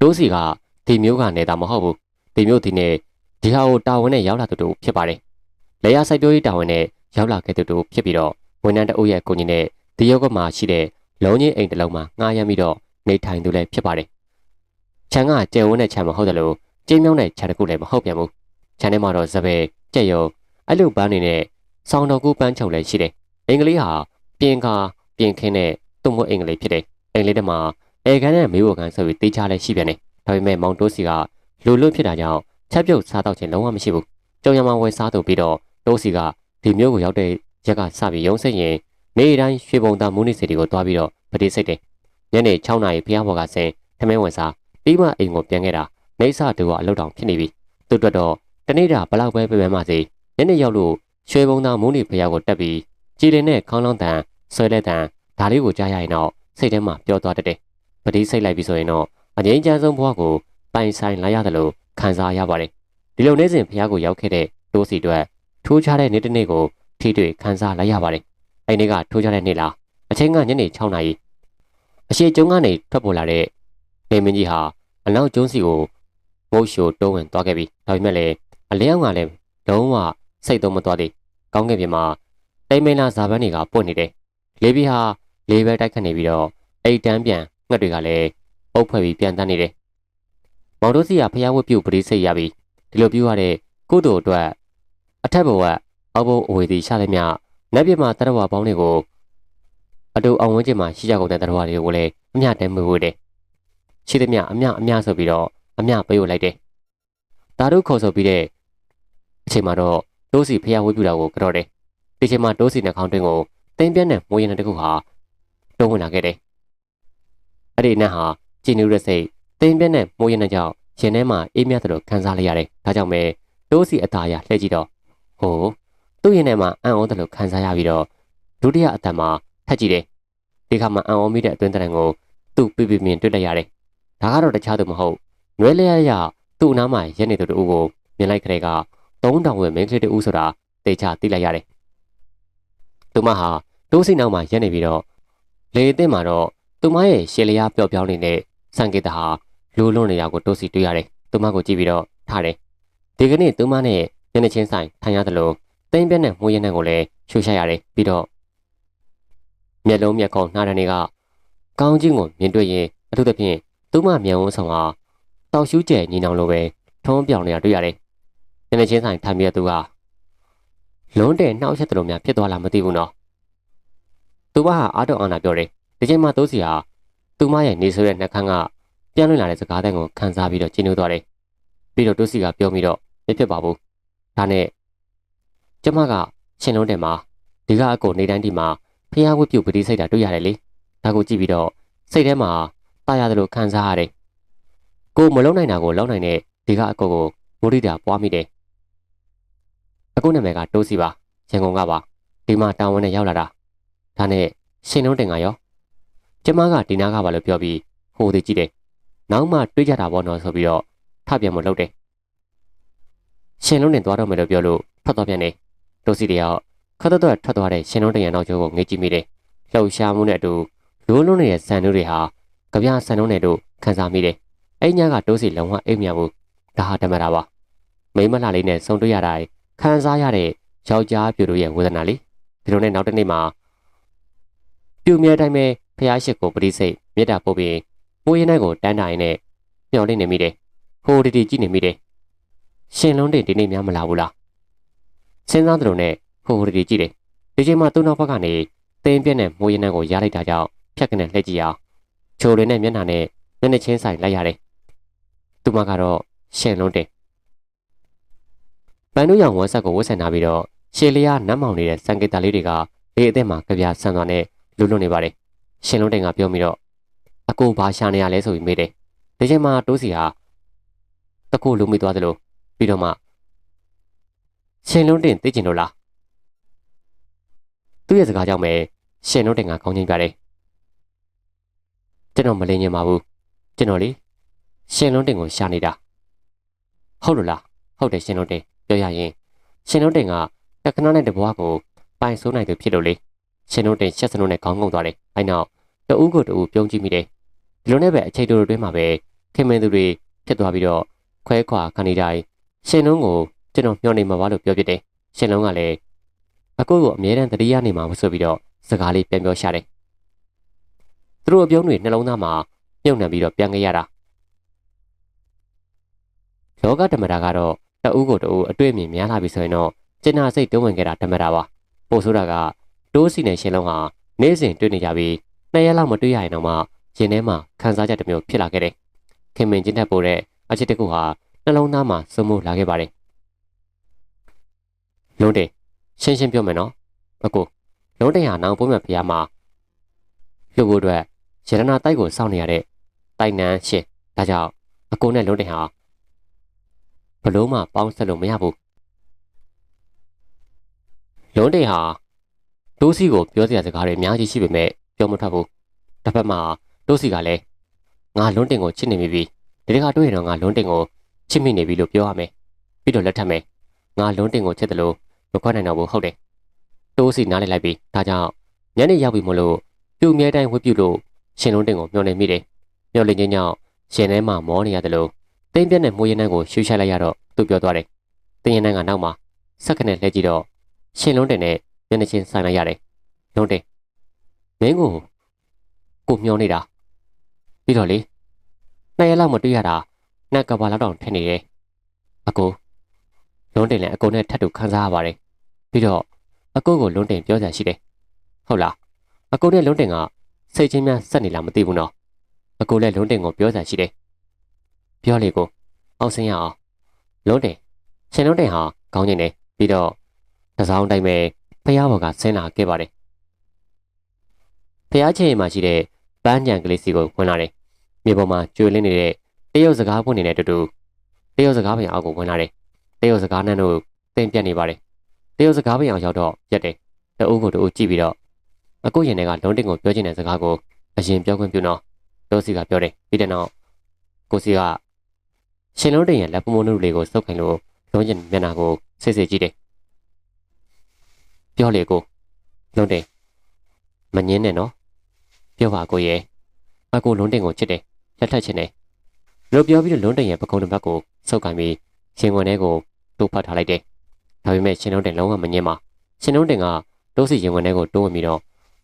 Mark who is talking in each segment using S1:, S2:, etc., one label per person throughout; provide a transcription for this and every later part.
S1: တိုးစီကဒီမျိုးကနေတာမဟုတ်ဘူးဒီမျိုးဒီနဲ့ဒီဟာကိုတာဝန်နဲ့ရောက်လာသူတို့ဖြစ်ပါတယ်လေယာစိုက်ပျိုးရေးတာဝန်နဲ့ရောက်လာခဲ့သူတို့ဖြစ်ပြီးတော့ဝန်ထမ်းတအုပ်ရဲ့ကိုကြီးနဲ့ဒီရုပ်ကမှာရှိတဲ့လုံးချင်းအိမ်တစ်လုံးမှာငှားရမ်းပြီးတော့နေထိုင်သူလည်းဖြစ်ပါတယ်ခြံကကျယ်ဝန်းတဲ့ခြံမဟုတ်တယ်လို့ကျင်းမြောင်းတဲ့ခြံတစ်ခုလည်းမဟုတ်ပြန်ဘူးခြံထဲမှာတော့စပယ်ကြက်ရုံအဲ့လိုပန်းနေနဲ့ဆောင်းတော်ကူပန်းချုံလည်းရှိတယ်အင်္ဂလိပ်ဟာပြင်ကာပြင်ခင်းတဲ့သူ့မအင်္ဂလိပ်ဖြစ်တယ်အင်္ဂလိပ်တမှာ အဲကန်နဲ့မေးဝကန်ဆိုပြီးတေးချလည်းရှိပြန်တယ်ဒါပေမဲ့မောင်တိုးစီကလူလွတ်ဖြစ်တာကြောင့်ချက်ပြုတ်စားတော့ခြင်းလုံးဝမရှိဘူးကြောင်ရမဝယ်စားသူပြီးတော့တိုးစီကဒီမျိုးကိုရောက်တဲ့ရက်ကစပြီးရုံးစိတ်ရင်နေ့တိုင်းရွှေပုံသားမူးနိစီတွေကိုတွားပြီးတော့ပတိစိတ်တယ်ညနေ6နာရီဖျားဘော်ကဆင်းထမင်းဝင်စားပြီးမှအိမ်ကိုပြန်ခဲ့တာနေဆတူကအလုပ်တောင်ဖြစ်နေပြီသူ့အတွက်တော့တနေ့တာဘလောက်ပဲပြပဲမှစေညနေရောက်လို့ရွှေပုံသားမူးနိဖျားကိုတက်ပြီးကြည်လင်နဲ့ခေါင်းလောင်းတန်ဆွဲလက်တန်ဒါလေးကိုကြားရရင်တော့စိတ်ထဲမှာပျော်သွားတတ်တယ် ပတိစိတ်လိုက်ပြီဆိုရင်တော့အငြိမ်းချမ်းဆုံးဘဝကိုပိုင်ဆိုင်လာရတယ်လို့ခံစားရပါတယ်ဒီလိုနေ့စဉ်ဖျားကိုရောက်ခဲ့တဲ့တိုးစီအတွက်ထိုးချတဲ့နေ့တစ်နေ့ကိုထိတွေ့ခံစားလိုက်ရပါတယ်အဲ့နေ့ကထိုးချတဲ့နေ့လားအချိန်ကညနေ6နာရီအရှိကျုံကနေထွက်ပေါ်လာတဲ့နေမင်းကြီးဟာအနောက်ကျုံးစီကိုငုတ်ရှိုတုံးဝင်သွားခဲ့ပြီဒါပေမဲ့လည်းအလဲအောင်ကလည်းလုံးဝစိတ်သုံးမသွားသေးကောင်းကင်ပြင်မှာတိမ်မိန်လာဇာပန်းတွေကပွင့်နေတယ်လေဘီဟာလေဘဲတိုက်ခတ်နေပြီးတော့အိတ်တန်းပြန် ငှက်တွေကလည်းအုပ်ဖွဲ့ပြီးပြန်တန်းနေတယ်မောင်တို့စီကဖျားဝတ်ပြုတ်ပရိစိတ်ရပြီဒီလိုပြုရတဲ့ကုသိုလ်အတွက်အထက်ဘဝအောက်ဘဝအဝေသည်ရှာသည်မြနတ်ပြည်မှာတရဝပေါင်းတွေကိုအတူအောင်ဝန်းကျင်မှာရှိကြကုန်တဲ့တရဝတွေကိုလည်းအမျှတဲမွေဝေတယ်ရှိသည်မြအမျှအမျှဆိုပြီးတော့အမျှပေးဖို့လိုက်တယ်ဒါတို့ခေါ်ဆိုပြီးတဲ့အချိန်မှာတော့တိုးစီဖျားဝတ်ပြုတာကိုကြော့တယ်ဒီချိန်မှာတိုးစီနှာခေါင်းတွင်းကိုတင်းပြန်းတဲ့မွေးရတဲ့တခုဟာတုံးဝင်လာခဲ့တယ် အဲ့ဒီနတ်ဟာကျင်းနူးရစိတ်တင်းပြန်းတဲ့မွေးရတဲ့ကြောင့်ရင်ထဲမှာအေးမြတ်တယ်လို့ခံစားလိုက်ရတယ်ဒါကြောင့်ပဲတိုးစီအသားရလှည့်ကြည့်တော့ဟိုသူ့ရင်ထဲမှာအံ့ဩတယ်လို့ခံစားရပြီးတော့ဒုတိယအတန်မှာထက်ကြည့်တယ်ဒီခါမှာအံ့ဩမိတဲ့အတွင်းတန်ကိုသူ့ပြပြမြင်တွေ့လိုက်ရတယ်ဒါကတော့တခြားသူမဟုတ်နွဲလျရရသူ့အနားမှာရက်နေသူတို့ကိုမြင်လိုက်ကြတဲ့က3000ဝယ်မင်းကလေးတူဆိုတာတေချာသိလိုက်ရတယ်သူမဟာတိုးစိနောက်မှာရက်နေပြီးတော့လေအစ်စ်မှာတော့ သူမရဲ့ရှေလျားပျော့ပြောင်းနေတဲ့စံကေတဟာလိုးလွန်းနေတာကိုတိုးစီတွေ့ရတယ်သူမကိုကြည့်ပြီးတော့ထားတယ်ဒီကနေ့သူမနဲ့ညနေချင်းဆိုင်ထိုင်ရတယ်လို့သိမ့်ပြက်နဲ့မွေးရတဲ့ကိုလည်းရှူရှာရတယ်ပြီးတော့မျက်လုံးမျက်ခုံးနှားတဲ့နေကကောင်းချင်းကိုမြင်တွေ့ရင်အထူးသဖြင့်သူမမြန်ဝန်းဆောင်ဟာတောက်ရှူးကျဲညီနောင်လိုပဲထုံးပြောင်နေတာတွေ့ရတယ်ညနေချင်းဆိုင်ထိုင်ပြီးတော့သူကလုံးတဲ့နှောက်ရက်တယ်လို့များဖြစ်သွားလားမသိဘူးနော်သူမဟာအားတော့အာနာပြောတယ် ဒီချိန်မှာတိုးစီဟာသူမရဲ့နေဆိုတဲ့နှက်ခမ်းကပြန်လွင်လာတဲ့စကားတန်ကိုခန်းစားပြီးတော့ကျင်းနှုတ်သွားတယ်ပြီးတော့တိုးစီကပြောပြီးတော့မဖြစ်ပါဘူးဒါနဲ့ကျမကရှင်လုံးတယ်မှာဒီကအကိုနေတိုင်းဒီမှာဖျားဝတ်ပြုတ်ပတိစိတ်တာတွေ့ရတယ်လေဒါကိုကြည့်ပြီးတော့စိတ်ထဲမှာတာရတယ်လို့ခံစားရတယ်ကိုမလုံးနိုင်တာကိုလုံးနိုင်တဲ့ဒီကအကိုကိုမုရိတာပွားမိတယ်အခုနာမည်ကတိုးစီပါရန်ကုန်ကပါဒီမှာတာဝန်နဲ့ရောက်လာတာဒါနဲ့ရှင်လုံးတင်ကရော ကျမကဒီနားကပါလို့ပြောပြီးဟိုသေးကြည့်တယ်နောက်မှတွေးကြတာပေါ့နော်ဆိုပြီးတော့ထပြန်မလုပ်တယ်ရှင်လုံးတင်သွားတော့မယ်လို့ပြောလို့ထွက်သွားပြန်တယ်တိုးစီတယောက်ခတ်တော့ထွက်သွားတဲ့ရှင်လုံးတင်ရနောက်ကျောကိုငေးကြည့်မိတယ်လှုပ်ရှားမှုနဲ့အတူလိုးလုံးနေတဲ့ဆန်တို့တွေဟာကြပြဆန်လုံးတွေတို့ခန်းစားမိတယ်အဲ့ညကတိုးစီလုံးဝအိမ်မြမှုဒါဟာတမတာပါမိမလှလေးနဲ့ဆုံတွေ့ရတာခန်းစားရတဲ့ယောက်ျားပြူတို့ရဲ့ဝေဒနာလေးဒီလိုနဲ့နောက်တစ်နေ့မှာပြူမြဲတိုင်းပဲ ဖះရှိကိုပရိစိတ်မေတ္တာပို့ပြီးမိုးရင်နိုင်ကိုတန်းတိုင်းနဲ့မျောလင့်နေမိတယ်ဟိုတီတီကြည့်နေမိတယ်ရှင်လုံးတင်ဒီနေ့များမလာဘူးလားစဉ်းစားသလိုနဲ့ဟိုတီတီကြည့်တယ်ဒီချိန်မှာသူ့နောက်ဘက်ကနေတင်းပြက်နဲ့မိုးရင်နိုင်ကိုရလိုက်တာကြောင့်ဖြတ်ကနေလှည့်ကြည့်အောင်ချိုတွေနဲ့မျက်နှာနဲ့မျက်နှာချင်းဆိုင်လိုက်ရတယ်သူမကတော့ရှင်လုံးတင်ပန်းတို့ရောင်ဝမ်းဆက်ကိုဝတ်ဆင်ထားပြီးတော့ရှေလျားနတ်မောင်နေတဲ့စံကေတာလေးတွေကလေအသက်မှာကြပြဆန်သွားနဲ့လူလွတ်နေပါတယ် ရှင်လုံးတင်ကပြောပြီးတော့အကိုဘာရှာနေရလဲဆိုပြီးမေးတယ်ဒီချိန်မှာတိုးစီဟာတကူလူမိသွားသလိုပြီးတော့မှရှင်လုံးတင်သိကျင်လို့လားသူ့ရဲ့စကားကြောင့်ပဲရှင်လုံးတင်ကခေါင်းချင်းပြတယ်ကျွန်တော်မလင်းညင်ပါဘူးကျွန်တော်လေရှင်လုံးတင်ကိုရှာနေတာဟုတ်လို့လားဟုတ်တယ်ရှင်လုံးတင်ပြောရရင်ရှင်လုံးတင်ကတက္ကနာနဲ့တဘွားကိုပိုင်ဆိုးနိုင်သူဖြစ်လို့လေ ရှင်လုံးတင်ရှက်စလုံးနဲ့ခေါင်းငုံသွားတယ်အဲနောက်တဦးကိုတဦးပြုံးကြည့်မိတယ်ဒီလိုနဲ့ပဲအချိန်တိုတွင်းမှာပဲခခင်မင်းသူတွေဖြစ်သွားပြီးတော့ခွဲခွာခံနေတိုင်းရှင်လုံးကိုကျွန်တော်မျှော်နေမှာပါလို့ပြောပြတယ်ရှင်လုံးကလည်းအကိုကိုအမြဲတမ်းတတိယနေမှာမဆိုပြီးတော့စကားလေးပြန်ပြောရှာတယ်သူတို့အပြုံးတွေနှလုံးသားမှာမြုပ်နှံပြီးတော့ပြန်ခဲ့ရတာလောကဓမ္မတာကတော့တအူးကိုတအူးအတွေ့အမြင်များလာပြီဆိုရင်တော့ကျင်နာစိတ်တုံးဝင်ခဲ့တာဓမ္မတာပါပို့ဆိုတာက တိုးစီနဲ့ရှင်လုံးဟာနေ့စဉ်တွေ့နေကြပြီးနှစ်ရက်လောက်မတွေ့ရရင်တော့မှရင်ထဲမှာခံစားချက်တစ်မျိုးဖြစ်လာခဲ့တယ်ခင်မင်ချင်းတက်ပို့တဲ့အချစ်တကူဟာနှလုံးသားမှာစုံမိုးလာခဲ့ပါတယ်လုံးတယ်ရှင်းရှင်းပြောမယ်နော်အကိုလုံးတယ်ဟာနောင်ပုံမဲ့ဖျားမှာလူကိုအတွက်ရတနာတိုက်ကိုစောင့်နေရတဲ့တိုင်နန်းရှင်ဒါကြောင့်အကိုနဲ့လုံးတယ်ဟာဘလို့မှပေါင်းဆက်လို့မရဘူးလုံးတယ်ဟာ တိုးစီကိုပြောစရာစကားတွေအများကြီးရှိပေမဲ့ပြောမထွက်ဘူးတစ်ဖက်မှာတိုးစီကလည်းငါလွန်းတင်ကိုချစ်နေပြီဒီတခါတွေ့ရင်တော့ငါလွန်းတင်ကိုချစ်မိနေပြီလို့ပြောရမယ်ပြီးတော့လက်ထပ်မယ်ငါလွန်းတင်ကိုချစ်တယ်လို့မခွက်နိုင်တော့ဘူးဟုတ်တယ်တိုးစီနားလည်လိုက်ပြီဒါကြောင့်ညနေရောက်ပြီမို့လို့ပြုံမြဲတိုင်းဝှက်ပြုတ်လို့ရှင်လွန်းတင်ကိုမျောနေမိတယ်မျောလင်းချင်းကြောင့်ရှင်ထဲမှာမောနေရတယ်လို့တင်းပြက်နဲ့မိုးရင်နှန်းကိုရှူရှိုက်လိုက်ရတော့သူပြောသွားတယ်တင်းရင်နှန်းကနောက်မှာစက္ကနဲ့လှည့်ကြည့်တော့ရှင်လွန်းတင်နဲ့ မျက်နှာချင်းဆိုင်လိုက်ရတယ်လွန်းတင်မင်းကိုကိုမျောနေတာပြီးတော့လေနှစ်ရက်လောက်မတွေ့ရတာနှက်ကဘာလောက်တောင်ထင်နေတယ်အကိုလွန်းတင်လည်းအကိုနဲ့ထပ်တူခန်းစားရပါတယ်ပြီးတော့အကိုကိုလွန်းတင်ပြောစရာရှိတယ်ဟုတ်လားအကိုနဲ့လွန်းတင်ကစိတ်ချင်းများဆက်နေလားမသိဘူးနော်အကိုလည်းလွန်းတင်ကိုပြောစရာရှိတယ်ပြောလေကိုအောင်စင်းရအောင်လွန်းတင်ရှင်လွန်းတင်ဟာကောင်းကျင်တယ်ပြီးတော့တစောင်းတိုင်းပဲ ဖះဘော်ကဆင်းလာခဲ့ပါတယ်ဖះချင်းမှာရှိတဲ့ပန်းကြံကလေးစီကိုဝင်လာတယ်မြေပေါ်မှာကျွေလင်းနေတဲ့တရုတ်စကားပွင့်နေတဲ့အတူတူတရုတ်စကားပင်အောက်ကိုဝင်လာတယ်တရုတ်စကားနှံ့တို့တင်ပြတ်နေပါတယ်တရုတ်စကားပင်အောင်ရောက်တော့ရက်တယ်တအုပ်ကိုတအုပ်ကြည့်ပြီးတော့အကိုရင်တွေကလုံးတင်ကိုပြောချင်တဲ့စကားကိုအရင်ပြောခွင့်ပြုတော့တိုးစီကပြောတယ်ပြီးတဲ့နောက်ကိုစီကရှင်လုံးတင်ရဲ့လက်ပမိုးနုလေးကိုစုပ်ခိုင်လို့လုံးကျင်မျက်နှာကိုဆိတ်ဆိတ်ကြည့်တယ် ပြောလေကိုလုံးတင်မငင်းနဲ့နော်ပြောပါကိုရဲ့အကိုလုံးတင်ကိုချစ်တယ်လက်ထပ်ချင်တယ်လို့ပြောပြီးတော့လုံးတင်ရဲ့ပကုံးတစ်ပတ်ကိုစုပ်ခိုင်ပြီးရှင်ဝင်ထဲကိုတိုးဖတ်ထားလိုက်တယ်ဒါပေမဲ့ရှင်လုံးတင်လုံးဝမငင်းပါရှင်လုံးတင်ကတိုးစီရင်ဝင်ထဲကိုတိုးဝင်ပြီးတော့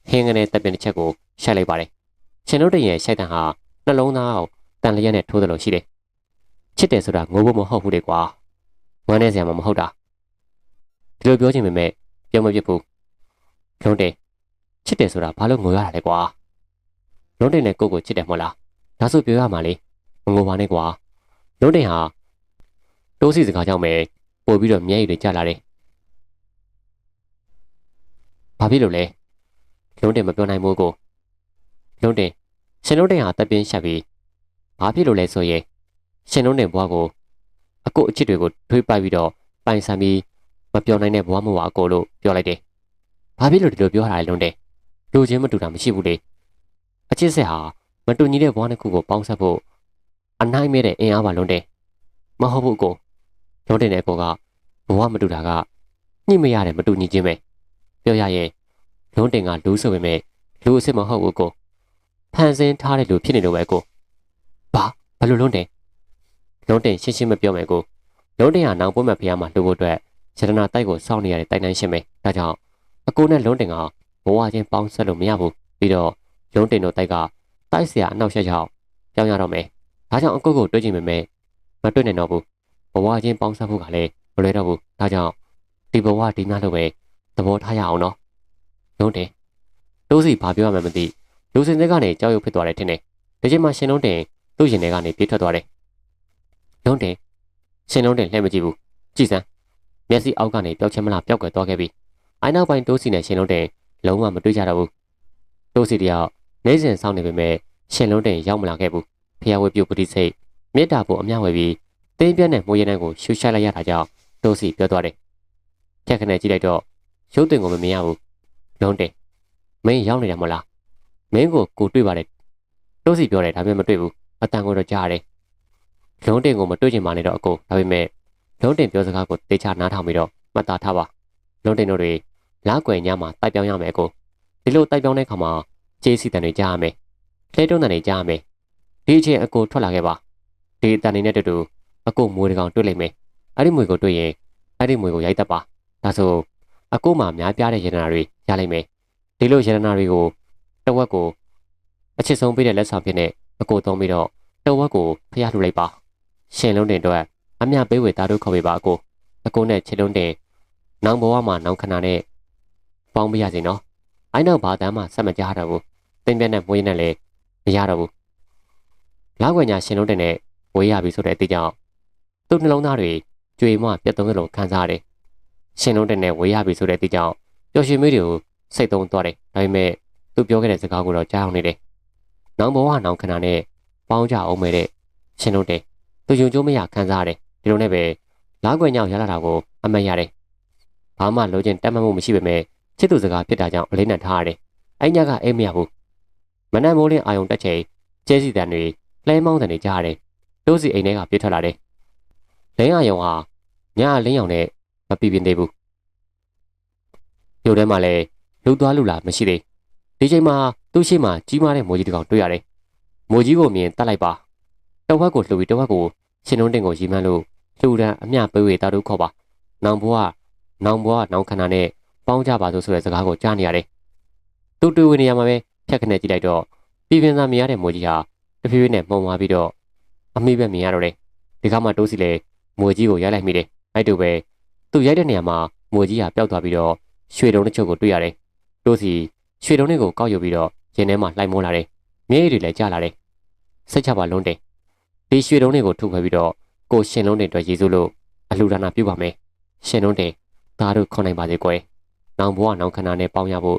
S1: ဟင်းငနဲ့တပ်ပင်တစ်ချက်ကိုရှိုက်လိုက်ပါတယ်ရှင်လုံးတင်ရဲ့ရှိုက်တန်ဟာနှလုံးသားအောင်တန်လျက်နဲ့ထိုးတယ်လို့ရှိတယ်ချစ်တယ်ဆိုတာငိုးဖို့မဟုတ်ဘူးလေကွာဝမ်းနေစရာမမဟုတ်တာဒီလိုပြောချင်ပေမဲ့ ပြောမပြစ်ဘူးလုံးတင်ချစ်တယ်ဆိုတာဘာလို့ငိုရတာလဲကွာလုံးတင်နဲ့ကိုကိုချစ်တယ်မဟုတ်လားဒါဆိုပြောရမှာလေမငိုပါနဲ့ကွာလုံးတင်ဟာတိုးစီစကားကြောင့်ပဲပို့ပြီးတော့မျက်ရည်တွေကျလာတယ်ဘာဖြစ်လို့လဲလုံးတင်မပြောနိုင်ဘူးကိုလုံးတင်ရှင်လုံးတင်ဟာတပ်ပြင်းရှက်ပြီးဘာဖြစ်လို့လဲဆိုရင်ရှင်လုံးတင်ဘွားကိုအကိုအချစ်တွေကိုထွေးပိုက်ပြီးတော့ပိုင်ဆံပြီး မပြောနိုင်တဲ့ဘွားမို့ပါအကိုလို့ပြောလိုက်တယ်ဘာဖြစ်လို့ဒီလိုပြောတာလဲလုံးတင်လူချင်းမတူတာမရှိဘူးလေအချစ်ဆက်ဟာမတူညီတဲ့ဘွားနှစ်ခုကိုပေါင်းဆက်ဖို့အနိုင်မဲ့တဲ့အင်အားပါလုံးတယ်မဟုတ်ဘူးကိုလုံးတင်တဲ့ကိုကဘဝမတူတာကညှိမရတဲ့မတူညီခြင်းပဲပြောရရင်လုံးတင်ကလူဆိုပေမဲ့လူအစ်စ်မဟုတ်ဘူးကိုဖန်ဆင်းထားတဲ့လူဖြစ်နေလို့ပဲကိုဘာဘယ်လိုလုံးတင်လုံးတင်ရှင်းရှင်းမပြောမယ်ကိုလုံးတင်ကနောင်ပွဲမဲ့ဖះမှာလူဖို့အတွက် ရတနာတိုက်ကိုစောင့်နေရတဲ့တိုင်တန်းရှင်းပဲဒါကြောင့်အကိုနဲ့လုံးတင်ကဘဝချင်းပေါင်းဆက်လို့မရဘူးပြီးတော့လုံးတင်တို့တိုက်ကတိုက်เสียအနောက်ရှက်ချောင်းပြောင်းရတော့မယ်ဒါကြောင့်အကိုကိုတွေးကြည့်မယ်မတွေ့နိုင်တော့ဘူးဘဝချင်းပေါင်းစပ်ဖို့ကလည်းမလွယ်တော့ဘူးဒါကြောင့်ဒီဘဝဒီများလို့ပဲသဘောထားရအောင်နော်လုံးတင်တိုးစီဘာပြောရမှမသိလူစင်တွေကနေကြောက်ရွံ့ဖြစ်သွားတယ်ထင်တယ်ဒီချိန်မှာရှင်လုံးတင်သူ့ရင်ထဲကနေပြေးထွက်သွားတယ်လုံးတင်ရှင်လုံးတင်လှည့်မကြည့်ဘူးကြည်စမ်း မျက်စိအောက်ကနေပျောက်ချင်းမလားပျောက်ကွယ်သွားခဲ့ပြီအိုင်နောက်ပိုင်းတိုးစီနဲ့ရှင်လုံးတင်လုံးဝမတွေ့ကြတော့ဘူးတိုးစီတယောက်နေစဉ်စောင့်နေပေမဲ့ရှင်လုံးတင်ရောက်မလာခဲ့ဘူးဖျားဝဲပြုတ်ပတိစိတ်မေတ္တာဖို့အမျှဝေပြီးတင်းပြက်နဲ့မိုးရဲနှံကိုရှူရှိုက်လိုက်ရတာကြောင့်တိုးစီပြောသွားတယ်။ချက်ခနဲ့ကြည့်လိုက်တော့ရုပ်တင်ကိုမမြင်ရဘူး။လုံးတင်မင်းရောက်နေတာမဟုတ်လား။မင်းကိုကိုတွေ့ပါတယ်။တိုးစီပြောတယ်ဒါပေမဲ့မတွေ့ဘူး။အတန်ကိုတော့ကြားရတယ်။လုံးတင်ကိုမတွေ့ချင်ပါနဲ့တော့အကိုဒါပေမဲ့ လုံးတင်ပြောစကားကိုတေချာနားထောင်ပြီးတော့မှတ်သားထားပါ။လုံးတင်တို့တွေလားကွယ်ညမှာတိုက်ပြောင်းရမယ်အကို။ဒီလိုတိုက်ပြောင်းတဲ့ခါမှာကျေးစီတန်တွေကြားရမယ်။လဲတုံးတန်တွေကြားရမယ်။ဒီအချိန်အကိုထွက်လာခဲ့ပါဒီအတန်နေနဲ့တူတူအကိုမွေတကောင်တွေ့လိမ့်မယ်အဲ့ဒီမွေကိုတွေ့ရင်အဲ့ဒီမွေကိုရိုက်တတ်ပါဒါဆိုအကိုမှများပြားတဲ့ရတနာတွေရလိမ့်မယ်ဒီလိုရတနာတွေကိုတဝက်ကိုအချစ်ဆုံးပေးတဲ့လက်ဆောင်ဖြစ်နေအကိုသုံးပြီးတော့တဝက်ကိုဖျားလှူလိုက်ပါရှင်လုံးတင်တော့ အမြပေးဝေသားတို့ခေါ်ပေးပါအကိုအကိုနဲ့ချစ်လုံးတင်နောင်ဘဝမှာနောင်ခဏနဲ့ပေါင်းပြရစီနော်အိုင်းနောက်ဘာတမ်းမှဆက်မကြတော့ဘူးတင်းပြက်နဲ့မွေးနဲ့လည်းမရတော့ဘူးလောက်ွယ်ညာရှင်လုံးတင်နဲ့ဝေးရပြီဆိုတဲ့အတိအကြောင်းသူ့နှလုံးသားတွေကြွေမပြတ်သုံးသလိုခံစားရတယ်ရှင်လုံးတင်နဲ့ဝေးရပြီဆိုတဲ့အတိအကြောင်းပျော်ရွှင်မိတွေကိုစိတ်သုံးသွားတယ်ဒါပေမဲ့သူပြောခဲ့တဲ့စကားကိုတော့ကြားအောင်နေတယ်နောင်ဘဝနောင်ခဏနဲ့ပေါင်းကြအောင်မဲ့တဲ့ရှင်လုံးတင်သူယုံကြိုးမရခံစားရတယ် ဒီလိုနဲ့ပဲလားကွယ်ညောင်ရလာတာကိုအမှတ်ရတယ်။ဘာမှလိုချင်တက်မှတ်မှုမရှိပေမဲ့ချစ်သူစကားဖြစ်တာကြောင့်အလေးနက်ထားရတယ်။အဲ့ညကအိမ်မရဘူး။မနက်မိုးလင်းအာယုံတက်ချိန်ကျဲစီတန်တွေလဲမောင်းတန်တွေကြားရတယ်။တိုးစီအိမ်ထဲကပြေးထွက်လာတယ်။လင်းအာယုံဟာညလင်းရောင်နဲ့မပြပြင်းသေးဘူး။မြို့ထဲမှာလည်းလူသွားလူလာမရှိသေး။ဒီချိန်မှာသူ့ရှိမှကြီးမားတဲ့မိုးကြီးတစ်ကောင်တွေ့ရတယ်။မိုးကြီးကိုမြင်တတ်လိုက်ပါ။တဝက်ကိုလှူပြီးတဝက်ကိုရှင်လုံးတင်ကိုရီမန်းလို့ လှူဒန်းအမျှပေးဝေတာတို့ခေါ်ပါနောင်ဘွားနောင်ဘွားနောင်ခဏနဲ့ပေါင်းကြပါဆိုဆိုတဲ့စကားကိုကြားနေရတယ်သူတွေ့ဝင်နေရမှာပဲဖြတ်ခနဲ့ကြည့်လိုက်တော့ပြည်ပင်သာမြင်ရတဲ့မိုးကြီးဟာတဖြည်းဖြည်းနဲ့မှုံသွားပြီးတော့အမိပဲမြင်ရတော့တယ်ဒီကမှတိုးစီလေမိုးကြီးကိုရိုက်လိုက်မိတယ်အဲ့တူပဲသူရိုက်တဲ့နေရာမှာမိုးကြီးဟာပျောက်သွားပြီးတော့ရွှေတုံးတစ်ချုပ်ကိုတွေ့ရတယ်တိုးစီရွှေတုံးတွေကိုကောက်ယူပြီးတော့ရင်ထဲမှာလှိုင်မိုးလာတယ်မျက်ရည်တွေလည်းကျလာတယ်စိတ်ချပါလုံးတယ်ဒီရွှေတုံးတွေကိုထုတ်ခွဲပြီးတော့ ကိုရှင်လုံးတွေအတွက်ရည်စူးလို့အလှူဒါနပြုပါမယ်ရှင်လုံးတွေသားတို့ခွန်နိုင်ပါစေကွယ်နောင်ဘဝနောင်ခဏနဲ့ပေါင်းရဖို့